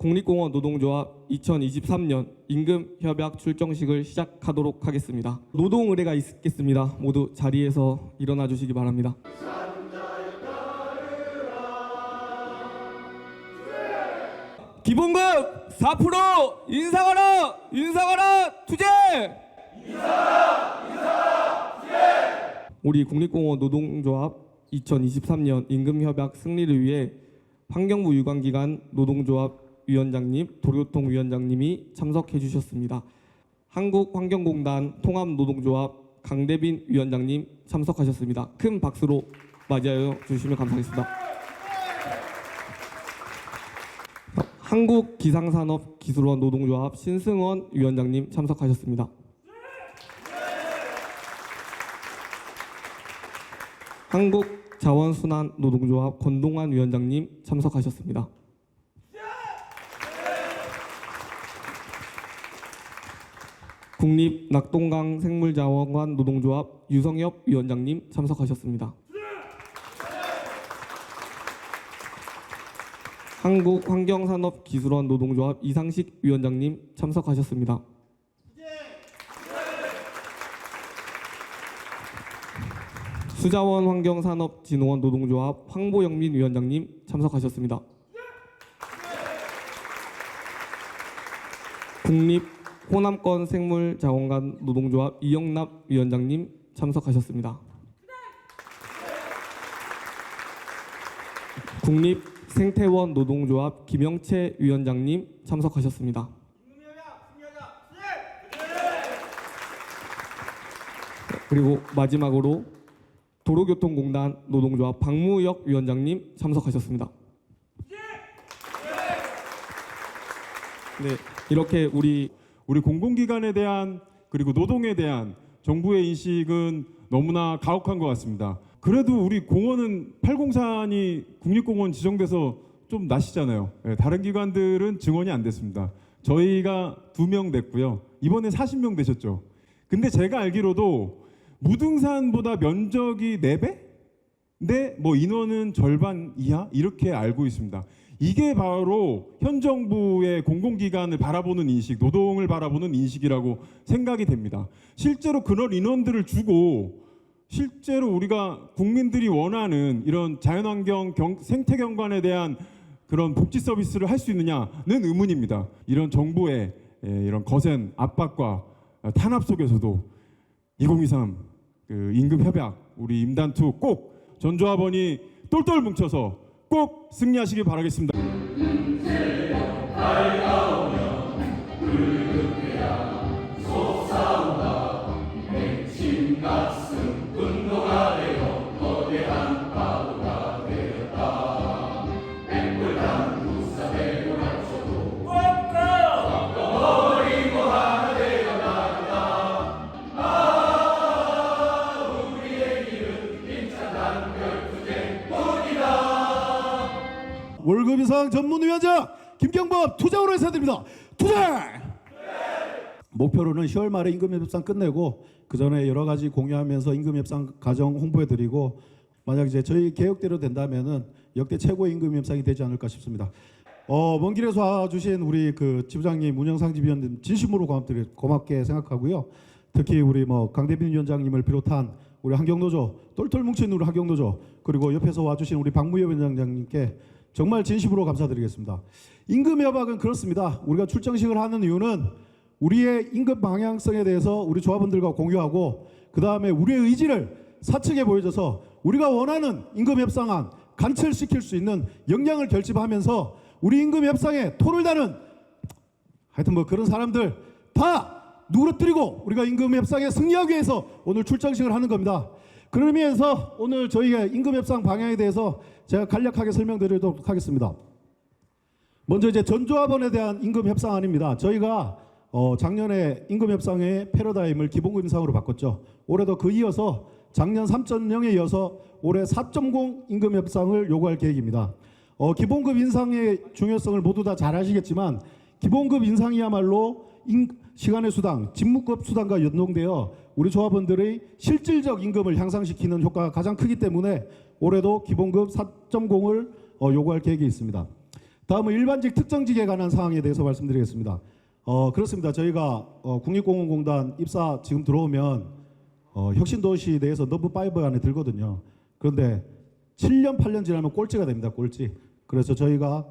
국립공원 노동조합 2023년 임금 협약 출정식을 시작하도록 하겠습니다. 노동 의례가 있겠습니다. 모두 자리에서 일어나 주시기 바랍니다. 기본급 4% 인상하라! 인상하라! 투쟁! 우리 국립공원 노동조합 2023년 임금협약 승리를 위해 환경부 유관기관 노동조합 위원장님, 도로교통 위원장님이 참석해 주셨습니다. 한국환경공단 통합노동조합 강대빈 위원장님 참석하셨습니다. 큰 박수로 맞이하여 주시면 감사하겠습니다. 한국기상산업기술원 노동조합 신승원 위원장님 참석하셨습니다. 한국자원순환노동조합 권동환 위원장님 참석하셨습니다. 국립 낙동강 생물자원관 노동조합 유성엽 위원장님 참석하셨습니다. 한국환경산업기술원 노동조합 이상식 위원장님 참석하셨습니다. 수자원 환경산업진흥원 노동조합 황보영민 위원장님 참석하셨습니다. 국립 호남권 생물자원관 노동조합 이영납 위원장님 참석하셨습니다. 국립 생태원 노동조합 김영채 위원장님 참석하셨습니다. 그리고 마지막으로 도로교통공단 노동조합 박무혁 위원장님 참석하셨습니다. 네, 이렇게 우리 우리 공공기관에 대한 그리고 노동에 대한 정부의 인식은 너무나 가혹한 것 같습니다. 그래도 우리 공원은 팔공산이 국립공원 지정돼서 좀 나시잖아요. 예, 다른 기관들은 증원이 안 됐습니다. 저희가 두 명 됐고요. 이번에 40명 되셨죠. 근데 제가 알기로도 무등산보다 면적이 4배? 근데 뭐 인원은 절반 이하 이렇게 알고 있습니다. 이게 바로 현 정부의 공공기관을 바라보는 인식, 노동을 바라보는 인식이라고 생각이 됩니다. 실제로 그런 인원들을 주고 실제로 우리가 국민들이 원하는 이런 자연환경 경, 생태 경관에 대한 그런 복지 서비스를 할 수 있느냐는 의문입니다. 이런 정부의 예, 이런 거센 압박과 탄압 속에서도 2023그 임금 협약 우리 임단투 꼭 전조합원이 똘똘 뭉쳐서 꼭 승리하시길 바라겠습니다. 월급 이상 전문 위원장 김경범 투쟁으로 해서드립니다. 투쟁! 목표로는 10월 말에 임금 협상 끝내고 그 전에 여러 가지 공유하면서 임금 협상 과정 홍보해 드리고 만약 이제 저희 계획대로 된다면은 역대 최고의 임금 협상이 되지 않을까 싶습니다. 어, 먼 길에서 와주신 우리 그 지부장님, 운영상집위원님 진심으로 고맙드리 고맙게 생각하고요. 특히 우리 뭐 강대빈 위원장님을 비롯한 우리 환경노조 똘똘 뭉친 우리 환경노조 그리고 옆에서 와주신 우리 박무여 위원장님께 정말 진심으로 감사드리겠습니다. 임금 협약은 그렇습니다. 우리가 출정식을 하는 이유는 우리의 임금 방향성에 대해서 우리 조합원들과 공유하고 그 다음에 우리의 의지를 사측에 보여줘서 우리가 원하는 임금 협상안 관철시킬 수 있는 역량을 결집하면서 우리 임금 협상에 토를 다는 하여튼 뭐 그런 사람들 다 누그러뜨리고 우리가 임금 협상에 승리하기 위해서 오늘 출정식을 하는 겁니다. 의미에서 오늘 저희가 임금 협상 방향에 대해서 제가 간략하게 설명드리도록 하겠습니다. 먼저 이제 전조합원에 대한 임금 협상안입니다. 저희가 어, 작년에 임금 협상의 패러다임을 기본급 인상으로 바꿨죠. 올해도 그 이어서 작년 3.0에 이어서 올해 4.0 임금 협상을 요구할 계획입니다. 어, 기본급 인상의 중요성을 모두 다 잘 아시겠지만 기본급 인상이야말로 임- 시간의 수당, 직무급 수당과 연동되어 우리 조합원들의 실질적 임금을 향상시키는 효과가 가장 크기 때문에 올해도 기본급 4.0을 어, 요구할 계획이 있습니다. 다음은 일반직 특정직에 관한 사항에 대해서 말씀드리겠습니다. 어, 그렇습니다. 저희가 어, 국립공원공단 입사 지금 들어오면 어, 혁신도시 내에서 너브 파이브 안에 들거든요. 그런데 7년 8년 지나면 꼴찌가 됩니다. 꼴찌. 그래서 저희가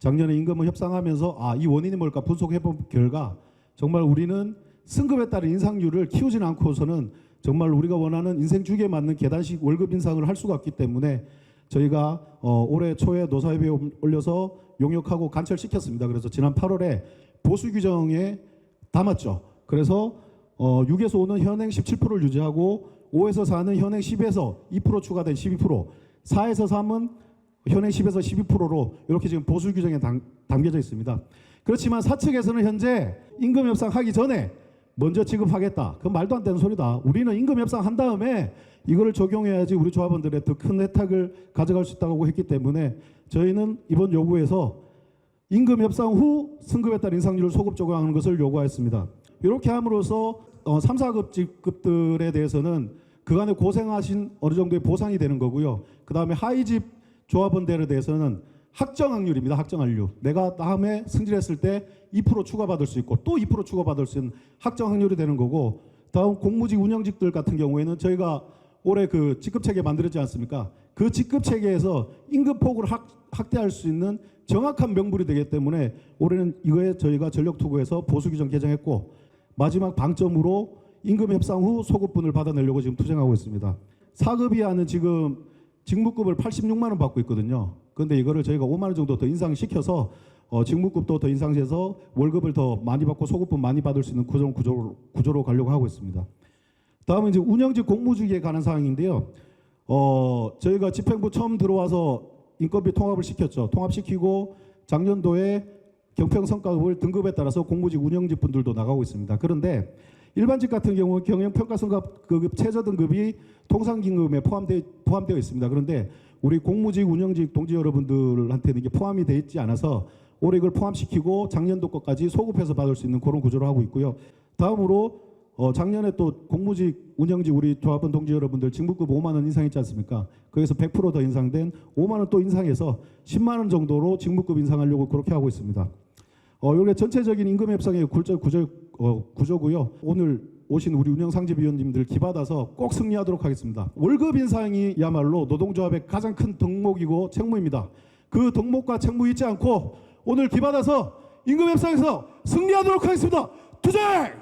작년에 임금을 협상하면서 아, 이 원인이 뭘까 분석해 본 결과 정말 우리는 승급에 따른 인상률을 키우진 않고서는 정말 우리가 원하는 인생 주기에 맞는 계단식 월급 인상을 할 수가 없기 때문에 저희가 어, 올해 초에 노사협의회 올려서 용역하고 관철시켰습니다. 그래서 지난 8월에 보수 규정에 담았죠. 그래서 어, 6에서 5는 현행 17%를 유지하고 5에서 4는 현행 10에서 2% 추가된 12%, 4에서 3은 현행 10에서 12%로 이렇게 지금 보수 규정에 당, 담겨져 있습니다. 그렇지만 사측에서는 현재 임금 협상하기 전에 먼저 지급하겠다. 그 말도 안 되는 소리다. 우리는 임금 협상한 다음에 이거를 적용해야지 우리 조합원들의 더 큰 혜택을 가져갈 수 있다고 했기 때문에 저희는 이번 요구에서 임금 협상 후 승급에 따른 인상률을 소급 적용하는 것을 요구하였습니다. 이렇게 함으로써 어, 3, 4급 직급들에 대해서는 그간에 고생하신 어느 정도의 보상이 되는 거고요. 그 다음에 하위직 조합원들에 대해서는 확정 확률입니다. 확정 확률. 내가 다음에 승진했을 때 2% 추가받을 수 있고 또 2% 추가받을 수 있는 확정 확률이 되는 거고 다음 공무직 운영직들 같은 경우에는 저희가 올해 그 직급 체계 만들었지 않습니까? 그 직급 체계에서 임금 폭을 확, 확대할 수 있는 정확한 명분이 되기 때문에 올해는 이거에 저희가 전력 투구해서 보수 규정 개정했고 마지막 방점으로 임금 협상 후 소급분을 받아내려고 지금 투쟁하고 있습니다. 4급 이하는 지금 직무급을 86만 원 받고 있거든요. 그런데 이거를 저희가 5만 원 정도 더 인상시켜서 어, 직무급도 더 인상해서 월급을 더 많이 받고 소급분 많이 받을 수 있는 그런 구조로, 구조로 가려고 하고 있습니다. 다음은 이제 운영직 공무직에 관한 사항인데요. 어, 저희가 집행부 처음 들어와서 인건비 통합을 시켰죠. 통합시키고 작년도에 경평 성과급을 등급에 따라서 공무직 운영직 분들도 나가고 있습니다. 그런데 일반직 같은 경우 경영 평가 성과급 최저 등급이 통상임금에 포함되, 포함되어 있습니다. 그런데 우리 공무직 운영직 동지 여러분들한테는 이게 포함이 되어 있지 않아서 올해 이걸 포함시키고 작년도 것까지 소급해서 받을 수 있는 그런 구조로 하고 있고요. 다음으로 어, 작년에 또 공무직 운영직 우리 조합원 동지 여러분들 직무급 5만 원 인상했지 않습니까? 거기서 100%더 인상된 5만 원 또 인상해서 10만 원 정도로 직무급 인상하려고 그렇게 하고 있습니다. 어, 이게 전체적인 임금 협상의 구조, 구조, 어, 구조고요. 오늘 오신 우리 운영 상집 위원님들 기받아서 꼭 승리하도록 하겠습니다. 월급 인상이야말로 노동조합의 가장 큰 덕목이고 책무입니다. 그 덕목과 책무 잊지 않고 오늘 기받아서 임금 협상에서 승리하도록 하겠습니다. 투쟁!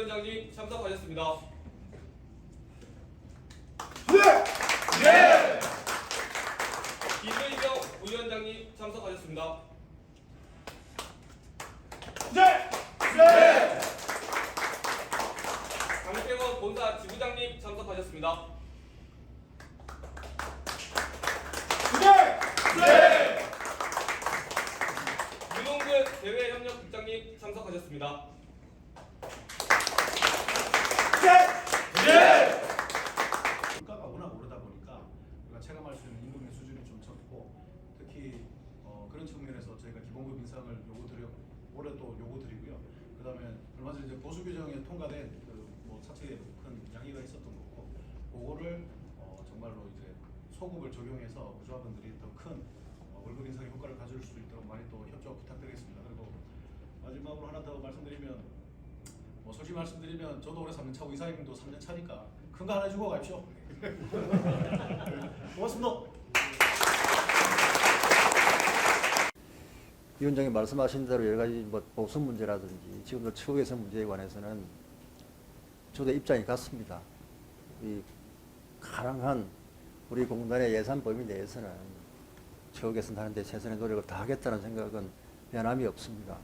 위원장님 참석하셨습니다. 이슬경 부위원장님 참석하셨습니다. 강태원 본사 지부장님 참석하셨습니다. 윤홍근 대외협력국장님 참석하셨습니다. 물가가 워낙 오르다 보니까 우리가 체감할 수 있는 임금의 수준이 좀 적고 특히 어, 그런 측면에서 저희가 기본급 인상을 요구드려 올해 또 요구드리고요. 그다음에 얼마 전에 이제 보수 규정에 통과된 그뭐 사측에 큰 양의가 있었던 거고 그거를 어, 정말로 이제 소급을 적용해서 부조합원들이 더큰 어, 월급 인상의 효과를 가져올 수 있도록 많이 또 협조 부탁드리겠습니다. 그리고 마지막으로 하나 더 말씀드리면 뭐 솔직히 말씀드리면 저도 올해 3년 차고 이사님도 3년 차니까 큰 거 하나 주고 가십시오. 고맙습니다. 위원장이 말씀하신 대로 여러 가지 뭐 보수 문제라든지 지금도 처우 개선 문제에 관해서는 저도 입장이 같습니다. 이 가능한 우리 공단의 예산 범위 내에서는 처우 개선하는 데 최선의 노력을 다하겠다는 생각은 변함이 없습니다.